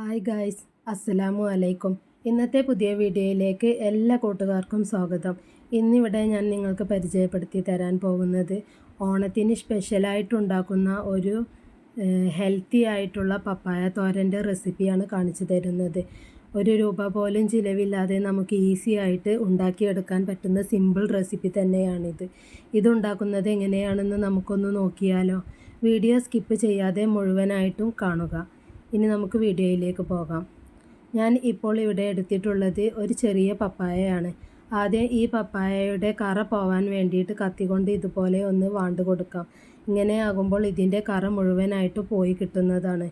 Hi guys അസ്സലാമു അലൈക്കും ഇന്നത്തെ പുതിയ വീഡിയോയിലേക്ക് എല്ലാ കൂട്ടുകാർക്കും സ്വാഗതം. ഇന്നിവിടെ ഞാൻ നിങ്ങൾക്ക് പരിചയപ്പെടുത്തി തരാൻ പോകുന്നത് ഓണത്തിന് സ്പെഷ്യലായിട്ടുണ്ടാക്കുന്ന ഒരു ഹെൽത്തി ആയിട്ടുള്ള പപ്പായ തോരന്റെ റെസിപ്പിയാണ് കാണിച്ചു തരുന്നത്. ഒരു രൂപ പോലും ചിലവില്ലാതെ നമുക്ക് ഈസി ആയിട്ട് ഉണ്ടാക്കിയെടുക്കാൻ പറ്റുന്ന സിമ്പിൾ റെസിപ്പി തന്നെയാണിത്. ഇതുണ്ടാക്കുന്നത് എങ്ങനെയാണെന്ന് നമുക്കൊന്ന് നോക്കിയാലോ? വീഡിയോ സ്കിപ്പ് ചെയ്യാതെ മുഴുവനായിട്ടും കാണുക. ഇനി നമുക്ക് വീഡിയോയിലേക്ക് പോകാം. ഞാൻ ഇപ്പോൾ ഇവിടെ എടുത്തിട്ടുള്ളത് ഒരു ചെറിയ പപ്പായയാണ്. ആദ്യം ഈ പപ്പായയുടെ കറ പോവാൻ വേണ്ടിയിട്ട് കത്തികൊണ്ട് ഇതുപോലെ ഒന്ന് വാണ്ട് കൊടുക്കാം. ഇങ്ങനെ ആകുമ്പോൾ ഇതിന്റെ കറ മുഴുവനായിട്ട് പോയി കിട്ടുന്നതാണ്.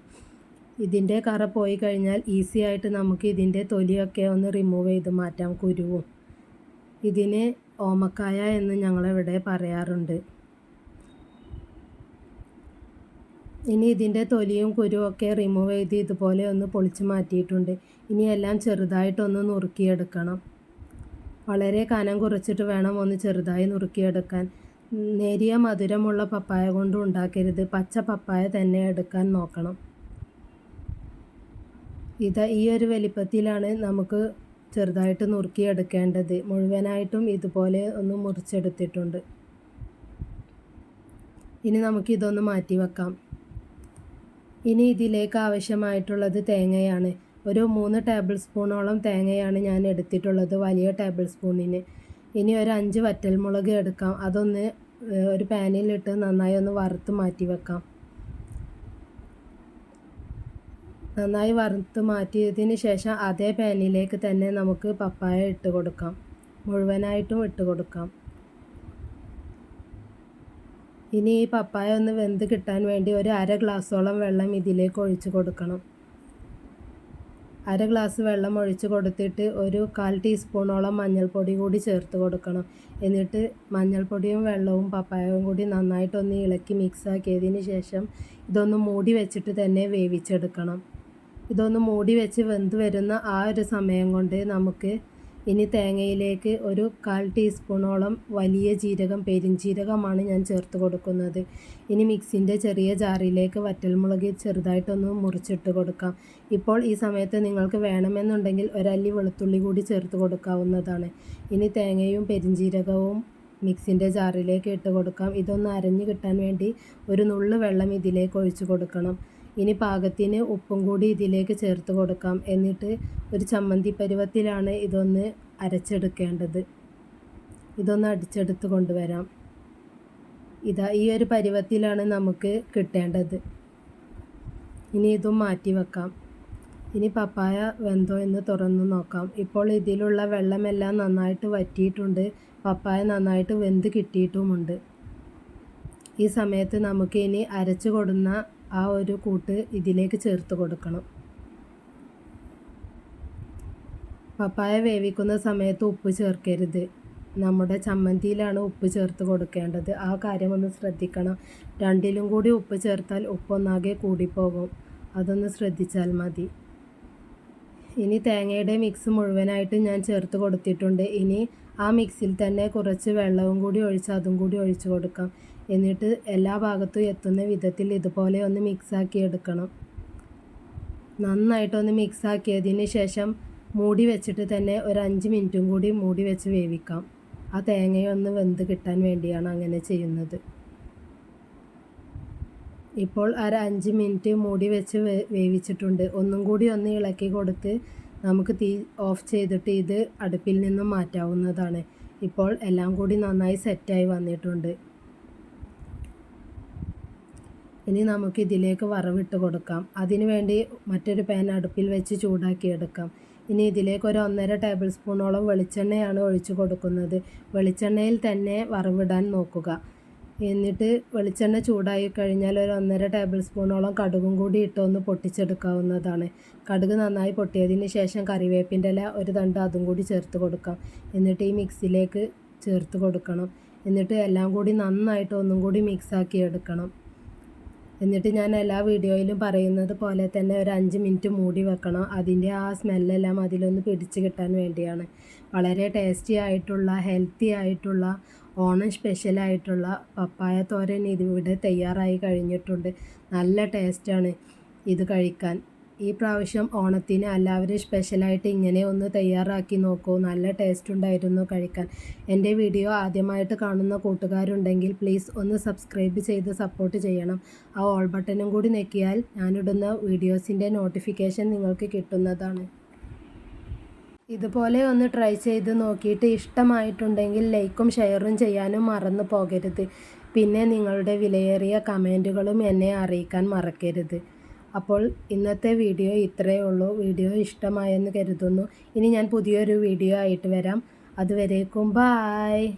ഇതിന്റെ കറ പോയി കഴിഞ്ഞാൽ ഈസി ആയിട്ട് നമുക്ക് ഇതിന്റെ തൊലിയൊക്കെ ഒന്ന് റിമൂവ് ചെയ്ത് മാറ്റാം കുരുവും. ഇതിന് ഓമക്കായ എന്ന് ഞങ്ങളിവിടെ പറയാറുണ്ട്. ഇനി ഇതിന്റെ തൊലിയും കുരുവൊക്കെ റിമൂവ് ചെയ്ത് ഇതുപോലെ ഒന്ന് പൊളിച്ച് മാറ്റിയിട്ടുണ്ട്. ഇനി എല്ലാം ചെറുതായിട്ടൊന്ന് നുറുക്കിയെടുക്കണം. വളരെ കനം കുറച്ചിട്ട് വേണം ഒന്ന് ചെറുതായി നുറുക്കിയെടുക്കാൻ. നേരിയ മധുരമുള്ള പപ്പായ കൊണ്ട് ഉണ്ടാക്കരുത്. പച്ച പപ്പായ തന്നെ എടുക്കാൻ നോക്കണം. ഇത് ഈ ഒരു വലിപ്പത്തിലാണ് നമുക്ക് ചെറുതായിട്ട് നുറുക്കിയെടുക്കേണ്ടത്. മുഴുവനായിട്ടും ഇതുപോലെ ഒന്ന് മുറിച്ചെടുത്തിട്ടുണ്ട്. ഇനി നമുക്കിതൊന്ന് മാറ്റി വെക്കാം. ഇനി ഇതിലേക്ക് ആവശ്യമായിട്ടുള്ളത് തേങ്ങയാണ്. ഒരു മൂന്ന് ടേബിൾ സ്പൂണോളം തേങ്ങയാണ് ഞാൻ എടുത്തിട്ടുള്ളത് വലിയ ടേബിൾ സ്പൂണിന് ഇനി ഒരു അഞ്ച് വറ്റൽമുളക് എടുക്കാം. അതൊന്ന് ഒരു പാനിലിട്ട് നന്നായി ഒന്ന് വറുത്ത് മാറ്റി വെക്കാം. നന്നായി വറുത്ത് മാറ്റിയതിന് ശേഷം അതേ പാനിലേക്ക് തന്നെ നമുക്ക് പപ്പായ ഇട്ട് കൊടുക്കാം. മുഴുവനായിട്ടും ഇട്ട് കൊടുക്കാം. ഇനി ഈ പപ്പായ ഒന്ന് വെന്ത് കിട്ടാൻ വേണ്ടി ഒരു അര ഗ്ലാസ്സോളം വെള്ളം ഇതിലേക്ക് ഒഴിച്ച് കൊടുക്കണം. അര ഗ്ലാസ് വെള്ളം ഒഴിച്ച് കൊടുത്തിട്ട് ഒരു കാൽ ടീസ്പൂണോളം മഞ്ഞൾപ്പൊടി കൂടി ചേർത്ത് കൊടുക്കണം. എന്നിട്ട് മഞ്ഞൾപ്പൊടിയും വെള്ളവും പപ്പായവും കൂടി നന്നായിട്ടൊന്ന് ഇളക്കി മിക്സ് ആക്കിയതിന് ശേഷം ഇതൊന്ന് മൂടി വെച്ചിട്ട് തന്നെ വേവിച്ചെടുക്കണം. ഇതൊന്ന് മൂടി വെച്ച് വെന്ത് വരുന്ന ആ ഒരു സമയം കൊണ്ട് നമുക്ക് ഇനി തേങ്ങയിലേക്ക് ഒരു കാൽ ടീസ്പൂണോളം വലിയ ജീരകം പെരിഞ്ജീരകമാണ് ഞാൻ ചേർത്ത് കൊടുക്കുന്നത്. ഇനി മിക്സിന്റെ ചെറിയ ജാറിലേക്ക് വറ്റൽമുളക് ചെറുതായിട്ടൊന്ന് മുറിച്ചിട്ട് കൊടുക്കാം. ഇപ്പോൾ ഈ സമയത്ത് നിങ്ങൾക്ക് വേണമെന്നുണ്ടെങ്കിൽ ഒരല്ലി വെളുത്തുള്ളി കൂടി ചേർത്ത് കൊടുക്കാവുന്നതാണ്. ഇനി തേങ്ങയും പെരിഞ്ജീരകവും മിക്സിന്റെ ജാറിലേക്ക് ഇട്ട് കൊടുക്കാം. ഇതൊന്ന് അരഞ്ഞു കിട്ടാൻ വേണ്ടി ഒരു നുള്ളു വെള്ളം ഇതിലേക്ക് ഒഴിച്ചു കൊടുക്കണം. ഇനി പാകത്തിന് ഉപ്പും കൂടി ഇതിലേക്ക് ചേർത്ത് കൊടുക്കാം. എന്നിട്ട് ഒരു ചമ്മന്തി പരുവത്തിലാണ് ഇതൊന്ന് അരച്ചെടുക്കേണ്ടത്. ഇതൊന്ന് അടിച്ചെടുത്ത് കൊണ്ടുവരാം. ഇതാ ഈ ഒരു പരുവത്തിലാണ് നമുക്ക് കിട്ടേണ്ടത്. ഇനി ഇതും മാറ്റി വെക്കാം. ഇനി പപ്പായ വെന്തോ എന്ന് തുറന്നു നോക്കാം. ഇപ്പോൾ ഇതിലുള്ള വെള്ളമെല്ലാം നന്നായിട്ട് വറ്റിയിട്ടുണ്ട്. പപ്പായ നന്നായിട്ട് വെന്ത് കിട്ടിയിട്ടുമുണ്ട്. ഈ സമയത്ത് നമുക്ക് ഇനി അരച്ചു കൊടുന്ന ആ ഒരു കൂട്ട് ഇതിലേക്ക് ചേർത്ത് കൊടുക്കണം. പപ്പായ വേവിക്കുന്ന സമയത്ത് ഉപ്പ് ചേർക്കരുത്. നമ്മുടെ ചമ്മന്തിയിലാണ് ഉപ്പ് ചേർത്ത് കൊടുക്കേണ്ടത്. ആ കാര്യം ഒന്ന് ശ്രദ്ധിക്കണം. രണ്ടിലും കൂടി ഉപ്പ് ചേർത്താൽ ഉപ്പൊന്നാകെ കൂടിപ്പോകും. അതൊന്ന് ശ്രദ്ധിച്ചാൽ മതി. ഇനി തേങ്ങയുടെ മിക്സ് മുഴുവനായിട്ട് ഞാൻ ചേർത്ത് കൊടുത്തിട്ടുണ്ട്. ഇനി ആ മിക്സിൽ തന്നെ കുറച്ച് വെള്ളവും കൂടി ഒഴിച്ച് അതും കൂടി ഒഴിച്ച് കൊടുക്കാം. എന്നിട്ട് എല്ലാ ഭാഗത്തും എത്തുന്ന വിധത്തിൽ ഇതുപോലെ ഒന്ന് മിക്സാക്കി എടുക്കണം. നന്നായിട്ടൊന്ന് മിക്സാക്കിയതിന് ശേഷം മൂടി വെച്ചിട്ട് തന്നെ ഒരു അഞ്ച് മിനിറ്റും കൂടി മൂടി വെച്ച് വേവിക്കാം. ആ തേങ്ങയൊന്ന് വെന്ത് കിട്ടാൻ വേണ്ടിയാണ് അങ്ങനെ ചെയ്യുന്നത്. ഇപ്പോൾ അര അഞ്ച് മിനിറ്റ് മൂടി വെച്ച് വേവിച്ചിട്ടുണ്ട്. ഒന്നും കൂടി ഒന്ന് ഇളക്കി കൊടുത്ത് നമുക്ക് തീ ഓഫ് ചെയ്തിട്ട് ഇത് അടുപ്പിൽ നിന്നും മാറ്റാവുന്നതാണ്. ഇപ്പോൾ എല്ലാം കൂടി നന്നായി സെറ്റായി വന്നിട്ടുണ്ട്. ഇനി നമുക്ക് ഇതിലേക്ക് വറവിട്ട് കൊടുക്കാം. അതിനുവേണ്ടി മറ്റൊരു പാൻ അടുപ്പിൽ വെച്ച് ചൂടാക്കിയെടുക്കാം. ഇനി ഇതിലേക്ക് ഒരു ഒന്നര ടേബിൾ സ്പൂണോളം വെളിച്ചെണ്ണയാണ് ഒഴിച്ചു കൊടുക്കുന്നത്. വെളിച്ചെണ്ണയിൽ തന്നെ വറവിടാൻ നോക്കുക. എന്നിട്ട് വെളിച്ചെണ്ണ ചൂടായി കഴിഞ്ഞാൽ ഒരു ഒന്നര ടേബിൾ സ്പൂണോളം കടുകും കൂടി ഇട്ടൊന്ന് പൊട്ടിച്ചെടുക്കാവുന്നതാണ്. കടുക് നന്നായി പൊട്ടിയതിന് ശേഷം കറിവേപ്പിന്റെ ഇല ഒരു തണ്ട് അതും കൂടി ചേർത്ത് കൊടുക്കാം. എന്നിട്ട് ഈ മിക്സിയിലേക്ക് ചേർത്ത് കൊടുക്കണം. എന്നിട്ട് എല്ലാം കൂടി നന്നായിട്ട് ഒന്നും കൂടി മിക്സാക്കി എടുക്കണം. എന്നിട്ട് ഞാൻ എല്ലാ വീഡിയോയിലും പറയുന്നത് പോലെ തന്നെ ഒരു അഞ്ച് മിനിറ്റ് മൂടി വെക്കണം. അതിന്റെ ആ സ്മെല്ലെല്ലാം അതിലൊന്ന് പിടിച്ച് കിട്ടാൻ വേണ്ടിയാണ്. വളരെ ടേസ്റ്റി ആയിട്ടുള്ള ഹെൽത്തി ആയിട്ടുള്ള ഓണം സ്പെഷ്യലായിട്ടുള്ള പപ്പായ തോരൻ ഇതിവിടെ തയ്യാറായി കഴിഞ്ഞിട്ടുണ്ട്. നല്ല ടേസ്റ്റാണ് ഇത് കഴിക്കാൻ. ഈ പ്രാവശ്യം ഓണത്തിന് എല്ലാവരും സ്പെഷ്യലായിട്ട് ഇങ്ങനെ ഒന്ന് തയ്യാറാക്കി നോക്കൂ. നല്ല ടേസ്റ്റ് ഉണ്ടായിരുന്നു കഴിക്കാൻ. എന്റെ വീഡിയോ ആദ്യമായിട്ട് കാണുന്ന കൂട്ടുകാരുണ്ടെങ്കിൽ പ്ലീസ് ഒന്ന് സബ്സ്ക്രൈബ് ചെയ്ത് സപ്പോർട്ട് ചെയ്യണം. ആ ഓൾ ബട്ടണും കൂടി ഞെക്കിയാൽ ഞാനിടുന്ന വീഡിയോസിന്റെ നോട്ടിഫിക്കേഷൻ നിങ്ങൾക്ക് കിട്ടുന്നതാണ്. ഇതുപോലെ ഒന്ന് ട്രൈ ചെയ്ത് നോക്കിയിട്ട് ഇഷ്ടമായിട്ടുണ്ടെങ്കിൽ ലൈക്കും ഷെയറും ചെയ്യാനും മറന്നു പോകരുത്. പിന്നെ നിങ്ങളുടെ വിലയേറിയ കമന്റുകളും എന്നെ അറിയിക്കാൻ മറക്കരുത്. അപ്പോൾ ഇന്നത്തെ വീഡിയോ ഇത്രയേ ഉള്ളൂ. വീഡിയോ ഇഷ്ടമായെന്ന് കരുതുന്നു. ഇനി ഞാൻ പുതിയൊരു വീഡിയോ ആയിട്ട് വരാം. അതുവരേക്കും ബായ്